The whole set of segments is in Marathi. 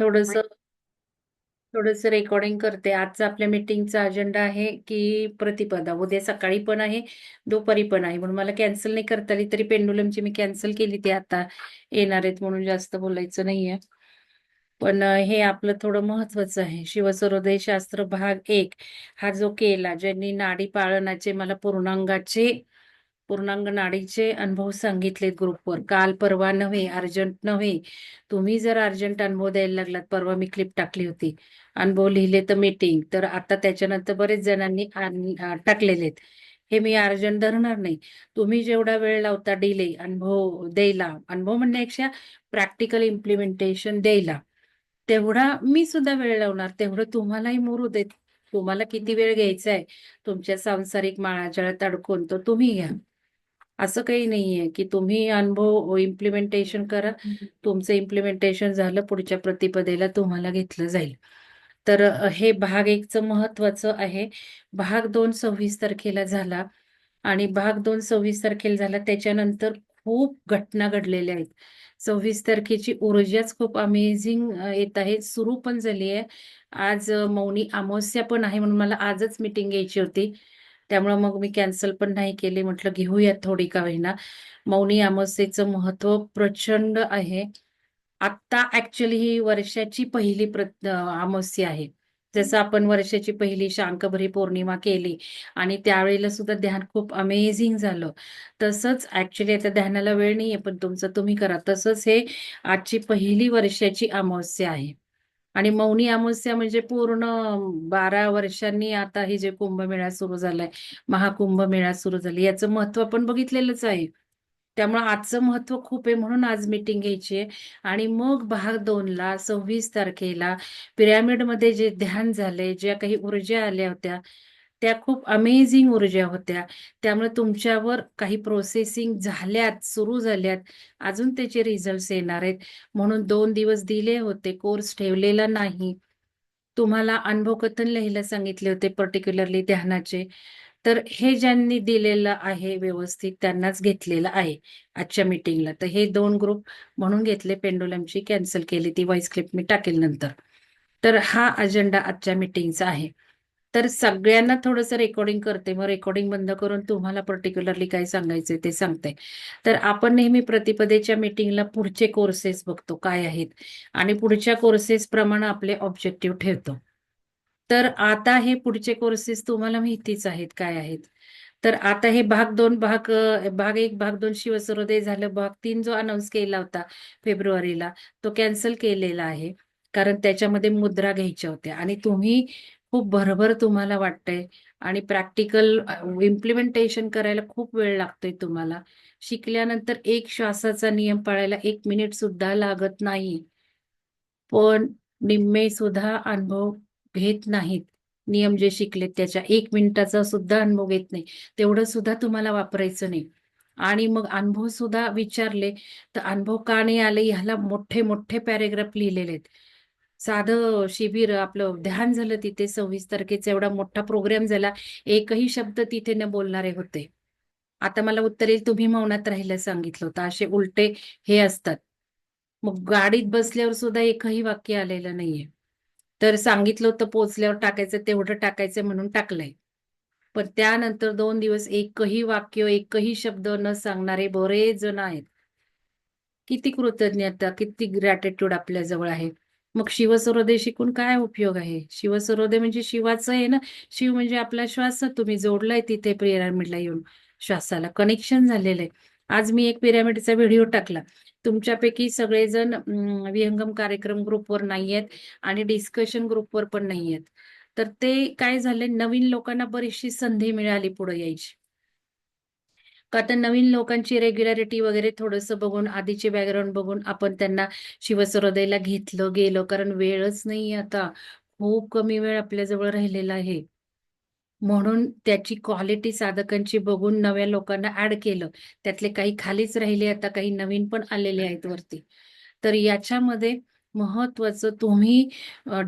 थोडस थोडस रेकॉर्डिंग करते. आजचा आपल्या मीटिंगचा अजेंडा आहे की प्रतिपदा. उद्या सकाळी पण आहे दुपारी पण आहे. म्हणून मला कॅन्सल नाही करता आली तरी पेंडुलमची मी कॅन्सल केली ती आता. येणार आहेत म्हणून जास्त बोलायचं नाहीये. पण हे आपलं थोडं महत्वाचं आहे. शिवसरोदय शास्त्र भाग एक हा जो केला ज्यांनी नाडी पाळनाचे मला पूर्णांगाचे पूर्णांग नाडीचे अनुभव सांगितलेत ग्रुपवर. काल परवा नव्हे अर्जंट नव्हे. तुम्ही जर अर्जंट अनुभव द्यायला लागलात परवा मी क्लिप टाकली होती. अनुभव लिहिले तर मीटिंग. तर आता त्याच्यानंतर बरेच जणांनी टाकलेले आहेत. हे मी अर्जंट धरणार नाही. तुम्ही जेवढा वेळ लावता डिले अनुभव द्यायला अनुभव म्हणण्यापेक्षा प्रॅक्टिकल इम्प्लिमेंटेशन द्यायला तेवढा मी सुद्धा वेळ लावणार. तेवढं तुम्हालाही मुरू देत. तुम्हाला किती वेळ घ्यायचा आहे? तुमच्या सांसारिक माळाजाळात अडकून तो तुम्ही घ्या. असं काही नाहीये की तुम्ही अनुभव इम्प्लिमेंटेशन करा. तुमचं इम्प्लिमेंटेशन झालं पुढच्या प्रतिपदेला तुम्हाला घेतलं जाईल. तर हे भाग एकचं महत्वाचं आहे. भाग दोन सव्वीस तारखेला झाला आणि भाग दोन सव्वीस तारखेला झाला त्याच्यानंतर खूप घटना घडलेल्या आहेत. सव्वीस तारखेची ऊर्जाच खूप अमेझिंग येत आहे. सुरू पण झाली आहे आज मौनी अमावस्या पण आहे म्हणून मला आजच मीटिंग घ्यायची होती. त्यामुळं मग मी कॅन्सल पण नाही केली. म्हटलं घेऊयात थोडी का होईना. मौनी अमावस्येचं महत्त्व प्रचंड आहे. आत्ता ऍक्च्युली ही वर्षाची पहिली प्र- अमावस्या आहे. जसं आपण वर्षाची पहिली शांकभरी पौर्णिमा केली आणि त्यावेळेला सुद्धा ध्यान खूप अमेझिंग झालं. तसंच ऍक्च्युली आता ध्यानाला वेळ नाहीये पण तुमचं तुम्ही करा. तसंच हे आजची पहिली वर्षाची अमावस्या आहे. आणि मौनी अमावस्या म्हणजे पूर्ण बारा वर्षांनी आता हे जे कुंभमेळा सुरू झालाय महाकुंभमेळा सुरू झाली याचं महत्त्व आपण बघितलेलंच आहे. त्यामुळे आजचं महत्त्व खूप आहे म्हणून आज मीटिंग घ्यायची आहे. आणि मग भाग दोनला सव्वीस तारखेला पिरॅमिडमध्ये जे ध्यान झाले ज्या काही ऊर्जा आल्या होत्या त्या खूप अमेझिंग ऊर्जा होत्या. त्यामुळे तुमच्यावर काही प्रोसेसिंग झाल्यात सुरू झाल्यात. अजून त्याचे रिझल्ट येणार आहेत. म्हणून दोन दिवस दिले होते कोर्स ठेवलेला नाही. तुम्हाला अनुभव कथन लिहायला सांगितले होते पर्टिक्युलरली ध्यानाचे. तर हे ज्यांनी दिलेलं आहे व्यवस्थित त्यांनाच घेतलेलं आहे आजच्या मीटिंगला तर हे दोन ग्रुप म्हणून घेतले पेंडुलमची कॅन्सल केली ती व्हॉइस क्लिप मी टाकेल नंतर. तर हा अजेंडा आजच्या मीटिंगचा आहे. तर सगळ्यांना थोडंसं रेकॉर्डिंग करते. मग रेकॉर्डिंग बंद करून तुम्हाला पर्टिक्युलरली काय सांगायचंय ते सांगते. तर आपण नेहमी प्रतिपदेच्या मीटिंगला पुढचे कोर्सेस बघतो. काय आहेत? आणि पुढच्या कोर्सेस प्रमाणे आपले ऑब्जेक्टिव्ह ठेवतो. तर आता हे पुढचे कोर्सेस तुम्हाला माहितीच आहेत काय आहेत. तर आता हे भाग दोन भाग भाग एक भाग दोन शिवसरोदय झालं. भाग तीन जो अनाऊन्स केला होता फेब्रुवारीला तो कॅन्सल केलेला आहे. कारण त्याच्यामध्ये मुद्रा घ्यायच्या होत्या. आणि तुम्ही खूप भरभर तुम्हाला वाटतंय. आणि प्रॅक्टिकल इम्प्लिमेंटेशन करायला खूप वेळ लागतोय तुम्हाला. शिकल्यानंतर एक श्वासाचा नियम पाळायला एक मिनिट सुद्धा लागत नाही. पण निम्मे सुद्धा अनुभव घेत नाहीत. नियम जे शिकलेत त्याच्या एक मिनिटाचा सुद्धा अनुभव घेत नाही. तेवढं सुद्धा तुम्हाला वापरायचं नाही. आणि मग अनुभव सुद्धा विचारले तर अनुभव का नाही आले? ह्याला मोठे मोठे पॅरेग्राफ लिहिलेले आहेत. साधं शिबिर आपलं ध्यान झालं तिथे सव्वीस तारखेचा एवढा मोठा प्रोग्राम झाला एकही शब्द तिथे न बोलणारे होते. आता मला उत्तर येईल तुम्ही मौनात राहायला सांगितलं होतं. असे उलटे हे असतात. मग गाडीत बसल्यावर सुद्धा एकही वाक्य आलेलं नाहीये. तर सांगितलं होतं पोचल्यावर टाकायचं तेवढं टाकायचं म्हणून टाकलंय. पण त्यानंतर दोन दिवस एकही वाक्य एकही शब्द न सांगणारे बरेच जण आहेत. किती कृतज्ञता किती ग्रॅटिट्यूड आपल्या जवळ आहे. मग शिवसरोदे शिकून काय उपयोग आहे? शिवसरोदे म्हणजे शिवाचं आहे ना? शिव म्हणजे आपला श्वास तुम्ही जोडलाय तिथे पिरामिडला येऊन. श्वासाला कनेक्शन झालेलं आहे. आज मी एक पिरामिडचा व्हिडिओ टाकला. तुमच्यापैकी सगळेजण विहंगम कार्यक्रम ग्रुपवर नाही आहेत आणि डिस्कशन ग्रुपवर पण नाही आहेत. तर ते काय झाले नवीन लोकांना बरीचशी संधी मिळाली पुढे यायची. आता नवीन लोकांची रेग्युलॅरिटी वगैरे थोडंसं बघून आधीचे बॅकग्राऊंड बघून आपण त्यांना शिवसरोदयला घेतलं गेलो. कारण वेळच नाही आता. खूप कमी वेळ आपल्याजवळ राहिलेला आहे. म्हणून त्याची क्वालिटी साधकांची बघून नव्या लोकांना ऍड केलं. त्यातले काही खालीच राहिले आता काही नवीन पण आलेले आहेत वरती. तर याच्यामध्ये महत्वाचं तुम्ही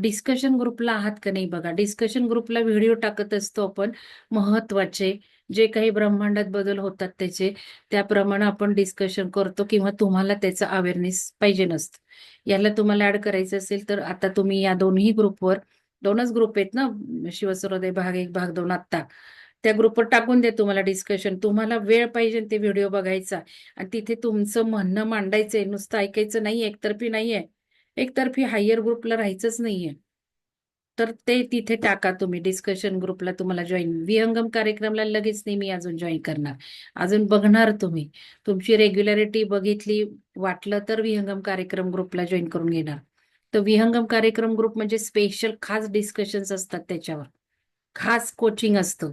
डिस्कशन ग्रुपला आहात का नाही बघा. डिस्कशन ग्रुपला व्हिडिओ टाकत असतो आपण. महत्त्वाचे जे काही ब्रह्मांडात बदल होतात त्याचे त्याप्रमाणे आपण डिस्कशन करतो किंवा तुम्हाला त्याचा अवेअरनेस पाहिजे नसतं. याला तुम्हाला ऍड करायचं असेल तर आता तुम्ही या दोन्ही ग्रुपवर दोनच ग्रुप आहेत ना शिवसरोदय भाग एक भाग दोन आत्ता. त्या ग्रुपवर टाकून दे तुम्हाला डिस्कशन तुम्हाला वेळ पाहिजे ते व्हिडिओ बघायचा. आणि तिथे तुमचं म्हणणं मांडायचंय नुसतं ऐकायचं नाही एकतर्फी नाहीये. एकतर्फी हायर ग्रुपला राहायचंच नाहीये. तर ते तिथे टाका तुम्ही. डिस्कशन ग्रुपला तुम्हाला जॉईन विहंगम कार्यक्रमला लगेच नाही मी अजून जॉईन करणार. अजून बघणार तुम्ही. तुमची रेग्युलरिटी बघितली वाटलं तर विहंगम कार्यक्रम ग्रुपला जॉईन करून घेणार. तर विहंगम कार्यक्रम ग्रुप म्हणजे स्पेशल खास डिस्कशन्स असतात त्याच्यावर. खास कोचिंग असतं.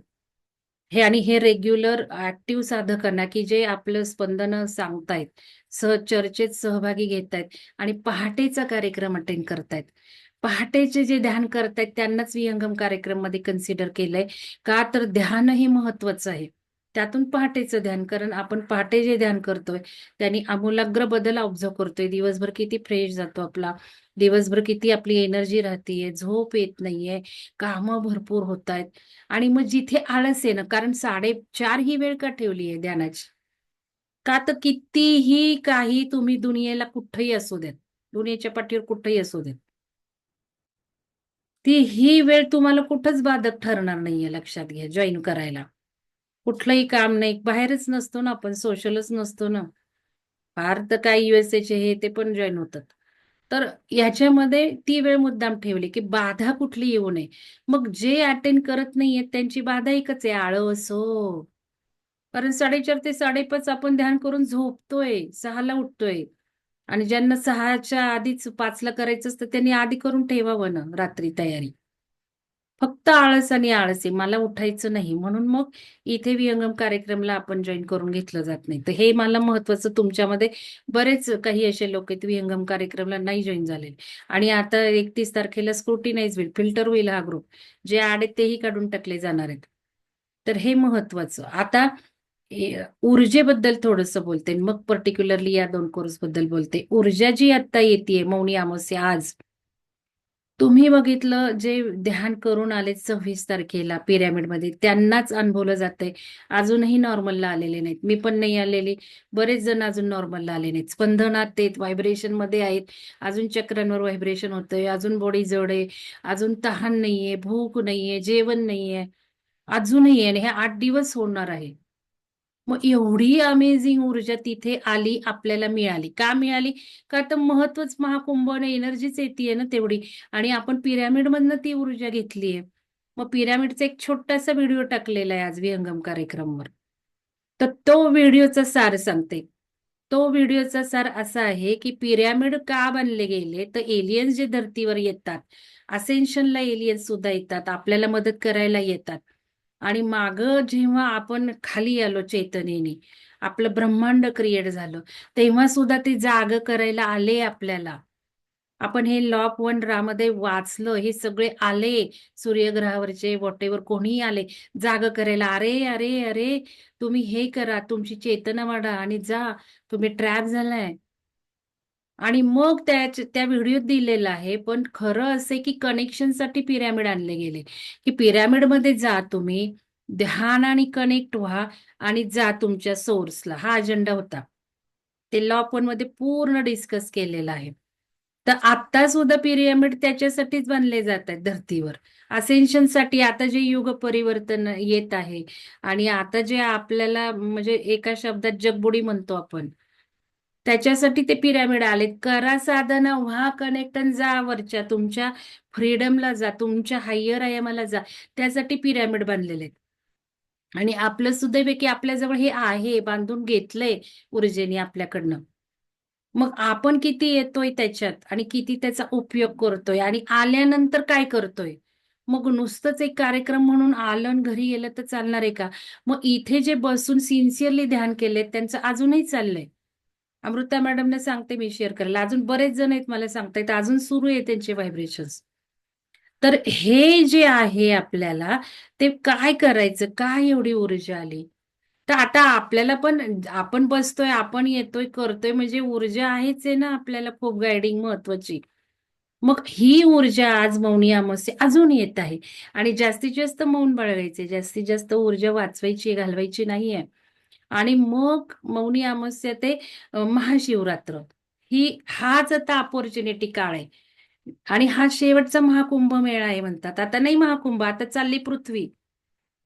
हे आणि हे रेग्युलर ऍक्टिव्ह साधकांना की जे आपलं स्पंदन सांगतायत सह चर्चेत सहभागी घेत आहेत आणि पहाटेचा कार्यक्रम अटेंड करतायत. पहाटेचे जे ध्यान करतायत त्यांनाच विहंगम कार्यक्रममध्ये कन्सिडर केलंय. का तर ध्यान हे महत्वाचं आहे. त्यातून पहाटेचं ध्यान कारण आपण पहाटे जे ध्यान करतोय त्यांनी आमूलाग्र बदल ऑब्झर्व करतोय. दिवसभर किती फ्रेश जातो आपला. दिवसभर किती आपली एनर्जी राहतीये झोप येत नाहीये कामं भरपूर होत आहेत आणि मग जिथे आळस आहे ना कारण साडेचार ही वेळ का ठेवली आहे ध्यानाची? का तर कितीही काही तुम्ही दुनियेला कुठंही असू देत दुनियेच्या पाठीवर कुठंही असू देत ती ही वेळ तुम्हाला कुठंच बाधक ठरणार नाहीये लक्षात घ्या जॉईन करायला. कुठलंही काम नाही बाहेरच नसतो ना आपण सोशलच नसतो ना. फार तर काय युएसएचे हे ते पण जॉईन होतात. तर ह्याच्यामध्ये ती वेळ मुद्दाम ठेवली की बाधा कुठली येऊ नये. मग जे अटेंड करत नाहीयेत त्यांची बाधा एकच आहे आळस असो कारण साडेचार ते साडेपाच आपण ध्यान करून झोपतोय सहाला उठतोय. आणि ज्यांना सहाच्या आधीच पाचला करायचं असतं त्यांनी आधी करून ठेवावं ना रात्री तयारी. फक्त आळस आणि आळस आहे मला उठायचं नाही. म्हणून मग इथे विहंगम कार्यक्रमला आपण जॉईन करून घेतलं जात नाही. तर हे मला महत्वाचं तुमच्यामध्ये बरेच काही असे लोक आहेत विहंगम कार्यक्रमला नाही जॉईन झालेले. आणि आता एकतीस तारखेला स्क्रुटिनाइज होईल फिल्टर होईल हा ग्रुप जे आड आहेत तेही काढून टाकले जाणार आहेत. तर हे महत्वाचं आता ऊर्जेबद्दल थोडस बोलते. मग पर्टिक्युलरली या दोन कोर्सबद्दल बोलते. ऊर्जा जी आता येते मौनी अमावस्या आज तुम्ही बघितलं जे ध्यान करून आले सव्वीस तारखेला पिरॅमिडमध्ये त्यांनाच अनुभवलं जातंय. अजूनही नॉर्मलला आलेले नाहीत. मी पण नाही आलेली. बरेच जण अजून नॉर्मलला आले नाहीत. स्पंदनात आहेत व्हायब्रेशनमध्ये आहेत. अजून चक्रांवर व्हायब्रेशन होतंय. अजून बॉडी जड आहे. अजून तहान नाहीये भूक नाहीये जेवण नाहीये. अजूनही आणि हे आठ दिवस होणार आहे. मग एवढी अमेझिंग ऊर्जा तिथे आली आपल्याला मिळाली. का मिळाली? का तर महत्वच महाकुंभ एनर्जीच येते ना तेवढी. आणि आपण पिरॅमिड मधनं ती ऊर्जा घेतलीये. मग पिरॅमिडचा एक छोटासा व्हिडिओ टाकलेला आहे आज विहंगम कार्यक्रमवर. तर तो व्हिडिओचा सार सांगते. तो व्हिडिओचा सार असा आहे की पिरॅमिड का बनले गेले? तर एलियन्स जे धर्तीवर येतात असेन्शनला एलियन्स सुद्धा येतात. आपल्याला मदत करायला येतात. आणि माग जेव्हा आपण खाली आलो चैतन्यने आपलं ब्रह्मांड क्रिएट झालं तेव्हा सुद्धा ते जाग करायला आले आपल्याला. आपण हे लॉप वन रामध्ये वाचलं हे सगळे आले सूर्यग्रहावरचे वॉटेवर कोणीही आले जाग करायला अरे अरे अरे तुम्ही हे करा तुमची चेतना वाढा आणि जा तुम्ही ट्रॅप झालाय. आणि मग त्या त्या व्हिडिओत दिलेलं आहे पण खरं असे की कनेक्शनसाठी पिरॅमिड आणले गेले. की पिरॅमिडमध्ये जा तुम्ही ध्यान आणि कनेक्ट व्हा आणि जा तुमच्या सोर्सला. हा अजेंडा होता. ते लॉ पण मध्ये पूर्ण डिस्कस केलेला आहे. तर आता सुद्धा पिरॅमिड त्याच्यासाठीच बनले जात आहेत धर्तीवर. असेन्शनसाठी आता जे युग परिवर्तन येत आहे आणि आता जे आपल्याला म्हणजे एका शब्दात जगबुडी म्हणतो आपण त्याच्यासाठी ते पिरॅमिड आले. करा साधना व्हा कनेक्टन जा वरच्या तुमच्या फ्रीडमला जा तुमच्या हायर आयामाला जा. त्यासाठी पिरॅमिड बांधलेले आहेत. आणि आपलं सुदैव की आपल्याजवळ हे आहे बांधून घेतलंय ऊर्जेने आपल्याकडनं. मग आपण किती येतोय त्याच्यात आणि किती त्याचा उपयोग करतोय आणि आल्यानंतर काय करतोय? मग नुसतंच एक कार्यक्रम म्हणून आलं घरी गेलं तर चालणार आहे का? मग इथे जे बसून सिन्सिअरली ध्यान केले त्यांचं अजूनही चाललंय. अमृता मॅडमने सांगते मी शेअर करायला. अजून बरेच जण आहेत मला सांगतायत अजून सुरू आहे त्यांचे व्हायब्रेशन्स तर हे जे आहे आपल्याला ते काय करायचं? काय एवढी ऊर्जा आली? तर आता आपल्याला पण आपण बसतोय आपण येतोय करतोय म्हणजे ऊर्जा आहेच आहे ना आपल्याला खूप गायडिंग महत्वाची. मग ही ऊर्जा आज मौनी अमावस्या अजून येत आहे. आणि जास्तीत जास्त मौन बाळगायचे जास्तीत जास्त ऊर्जा वाचवायची घालवायची नाहीये. आणि मग मौनी अमावस्या ते महाशिवरात्र. ही हाच आता अपॉर्च्युनिटी काळ आहे. आणि हा शेवटचा महाकुंभ मेळा आहे म्हणतात. आता नाही महाकुंभ आता चालली पृथ्वी.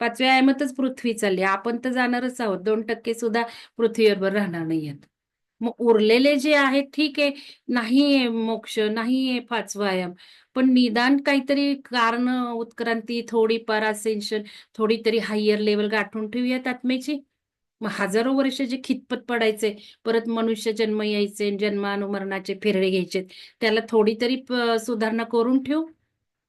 पाचव्या आयामातच पृथ्वी चालली. आपण तर जाणारच आहोत. दोन टक्के सुद्धा पृथ्वीवर राहणार नाहीयेत मग उरलेले जे आहेत ठीक आहे. नाहीये मोक्ष नाहीये पाचवा पण निदान काहीतरी कारण उत्क्रांती थोडीफार असेन्शन थोडी तरी हायर लेवल गाठून ठेवूयात आत्म्याची. मग हजारो वर्ष जे खितपत पडायचे परत मनुष्य जन्म यायचे जन्मानुमरणाचे फेरडे घ्यायचे त्याला थोडी तरी सुधारणा करून ठेवू.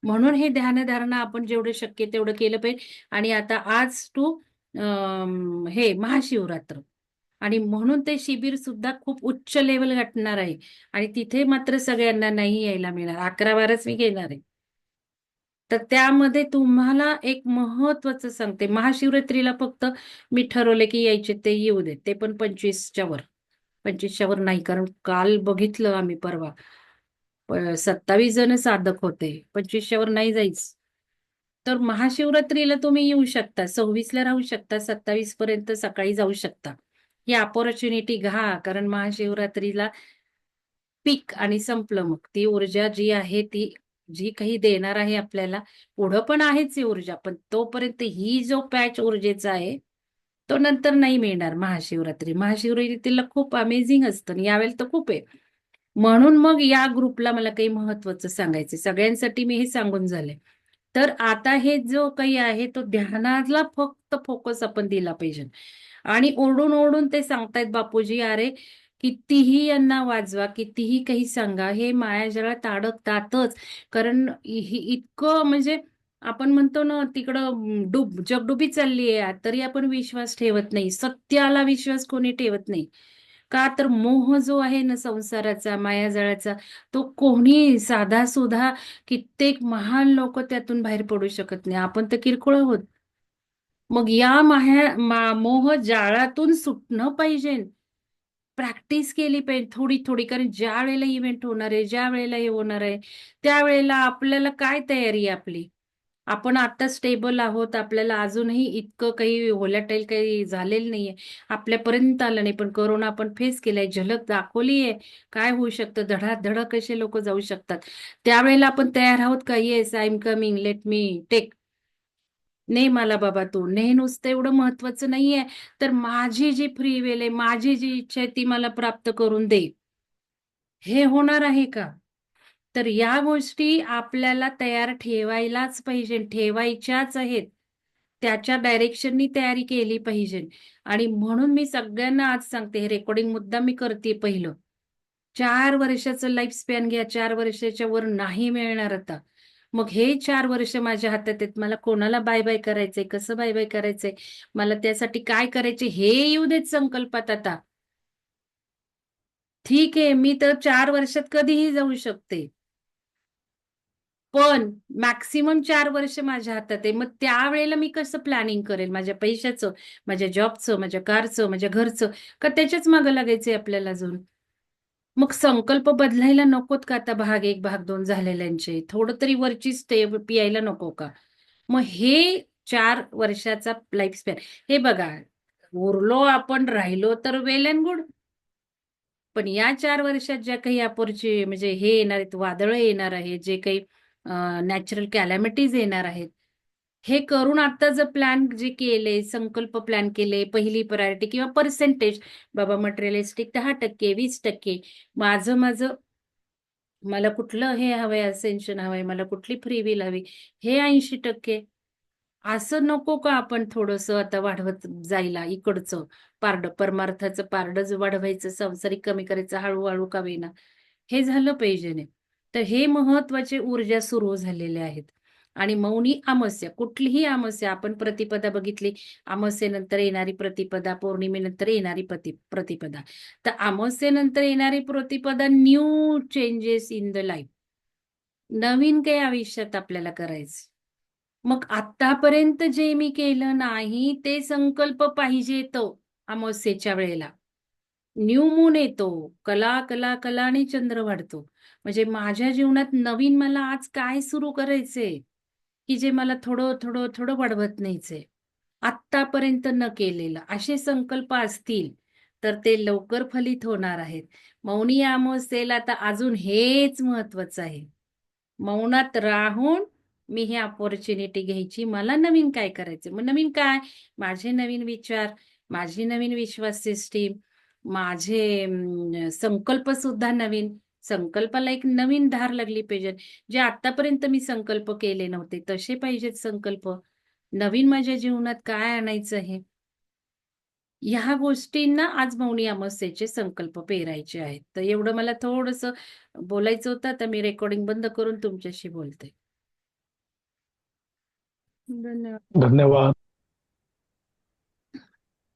म्हणून हे ध्यानधारणा आपण जेवढं शक्य तेवढं केलं पाहिजे. आणि आता आज टू हे महाशिवरात्र. आणि म्हणून ते शिबिर सुद्धा खूप उच्च लेवल गाठणार आहे. आणि तिथे मात्र सगळ्यांना नाही यायला मिळणार. अकरा बाराच मी घेणार आहे. तर त्यामध्ये तुम्हाला एक महत्वाचं सांगते. महाशिवरात्रीला फक्त मी ठरवले की यायचे ते येऊ दे. ते पण पंचवीसच्या वर. पंचवीसच्या वर नाही कारण काल बघितलं आम्ही परवा. सत्तावीस जण साधक होते. पंचवीसच्या वर नाही जायच. तर महाशिवरात्रीला तुम्ही येऊ शकता. सव्वीसला राहू शकता. सत्तावीस पर्यंत सकाळी जाऊ शकता. ही अपॉर्च्युनिटी घ्या कारण महाशिवरात्रीला पीक आणि संपलं मग. ती ऊर्जा जी आहे ती जी काही देणार आहे आपल्याला पुढं पण आहेच ही ऊर्जा पण तोपर्यंत ही जो पॅच ऊर्जेचा आहे तो नंतर नाही मिळणार महाशिवरात्री. महाशिवरात्रीला खूप अमेझिंग असतं आणि यावेळेला तर खूप आहे. म्हणून मग या ग्रुपला मला काही महत्वाचं सांगायचं सगळ्यांसाठी मी हे सांगून झाले. तर आता हे जो काही आहे तो ध्यानाला फक्त फोकस आपण दिला पाहिजे. आणि ओढून ओढून ते सांगतायत बापूजी अरे कितीही यांना वाजवा कितीही काही सांगा हे मायाजाळात अडकतातच कारण इतकं म्हणजे आपण म्हणतो ना तिकडं डुब डूब जगडुबी चालली आहे तरी आपण विश्वास ठेवत नाही. सत्याला विश्वास कोणी ठेवत नाही. का तर मोह जो आहे ना संसाराचा मायाजाळाचा तो कोणी साधा सुधा कित्येक महान लोक त्यातून बाहेर पडू शकत नाही. आपण तर किरकोळ आहोत. मग या माह्या मा- मोह जाळातून सुटणं पाहिजे. प्रॅक्टिस केली पाहिजे थोडी थोडी. कारण ज्या वेळेला इव्हेंट होणार आहे ज्या वेळेला हे होणार आहे त्यावेळेला आपल्याला काय तयारी आहे आपली? आपण आता स्टेबल आहोत आपल्याला अजूनही इतकं काही होल्याटाईल काही झालेलं नाहीये. आपल्यापर्यंत आलं नाही पण कोरोना आपण फेस केलाय झलक दाखवली आहे. काय होऊ शकतं? धडाधड कसे लोक जाऊ शकतात? त्यावेळेला आपण तयार आहोत का? Yes I am coming let me take नाही मला बाबा तू ने नुसतं एवढं महत्वाचं नाहीये. तर माझी जी फ्री वेल आहे माझी जी इच्छा आहे ती मला प्राप्त करून दे. हे होणार आहे का? तर या गोष्टी आपल्याला तयार ठेवायलाच पाहिजे ठेवायच्याच आहेत. त्याच्या डायरेक्शननी तयारी केली पाहिजे. आणि म्हणून मी सगळ्यांना आज सांगते हे रेकॉर्डिंग मुद्दा मी करते पहिलं. चार वर्षाचं लाईफ स्पॅन घ्या चार वर्षाच्या वर नाही मिळणार आता. मग हे चार वर्ष माझ्या हातात आहेत. मला कोणाला बाय बाय करायचंय? कसं बाय बाय करायचंय? मला त्यासाठी काय करायचे हे येऊ देत संकल्पात आता. ठीक आहे मी तर चार वर्षात कधीही जाऊ शकते. पण मॅक्सिमम चार वर्ष माझ्या हातात आहे. मग त्यावेळेला मी कसं प्लॅनिंग करेल? माझ्या पैशाचं माझ्या जॉबचं माझ्या कारचं माझ्या घरचं? का त्याच्याच मागं लागायचंय आपल्याला अजून? मग संकल्प बदलायला नकोत का आता भाग एक भाग दोन झालेल्यांचे? थोडं तरी वरची स्टे पियायला नको का? मग हे चार वर्षाचा लाईफ स्पॅन हे बघा उरलो आपण राहिलो तर वेल अँड गुड पण या चार वर्षात ज्या काही अपॉर्च्युनिटी म्हणजे हे येणार आहेत वादळं येणार आहेत जे काही नॅचरल कॅलॅमिटीज येणार आहेत हे करून आता जर प्लॅन जे केले संकल्प प्लॅन केले पहिली प्रायोरिटी किंवा पर्सेंटेज बाबा मटेरियलिस्टिक दहा टक्के वीस टक्के. माझं माझं मला कुठलं हे हवंय असेन्शन हवंय मला कुठली फ्री विल हवी हे ऐंशी टक्के. असं नको का आपण थोडस आता वाढवत जायला इकडचं पारड परमार्थाचं पारड वाढवायचं संसारिक कमी करायचं हळूहळू का होईना. हे झालं पाहिजे तर हे महत्त्वाचे ऊर्जा सुरू झालेले आहेत. आणि मौनी अमावस्या कुठलीही अमावस्या आपण प्रतिपदा बघितली अमावस्येनंतर येणारी प्रतिपदा पौर्णिमेनंतर येणारी प्रति प्रतिपदा. तर अमावस्येनंतर येणारी प्रतिपदा new changes in the life नवीन काही आयुष्यात आपल्याला करायचं. मग आतापर्यंत जे मी केलं नाही ते संकल्प पाहिजे तो अमावस्येच्या वेळेला. न्यू मून येतो कला कला कला आणि चंद्र वाढतो. म्हणजे माझ्या जीवनात नवीन मला आज काय सुरू करायचंय? की जे मला थोडं थोडं थोडं वाढवत न्यायचंय. आत्तापर्यंत न केलेलं असे संकल्प असतील तर ते लवकर फलित होणार आहेत. मौनी अमावस्येला आता अजून हेच महत्वाचं आहे. मौनात राहून मी हे अपॉर्च्युनिटी घ्यायची. मला नवीन काय करायचं मग नवीन काय? माझे नवीन विचार माझी नवीन विश्वास सिस्टीम माझे संकल्प सुद्धा नवीन. संकल्पाला एक नवीन धार लागली पाहिजे जे आतापर्यंत मी संकल्प केले नव्हते तसे पाहिजेत संकल्प. नवीन माझ्या जीवनात काय आणायचं आहे ह्या गोष्टींना आज मौनी अमावस्येचे संकल्प पेरायचे आहेत. तर एवढं मला थोडस बोलायचं होतं आता मी रेकॉर्डिंग बंद करून तुमच्याशी बोलते. धन्यवाद. धन्यवाद.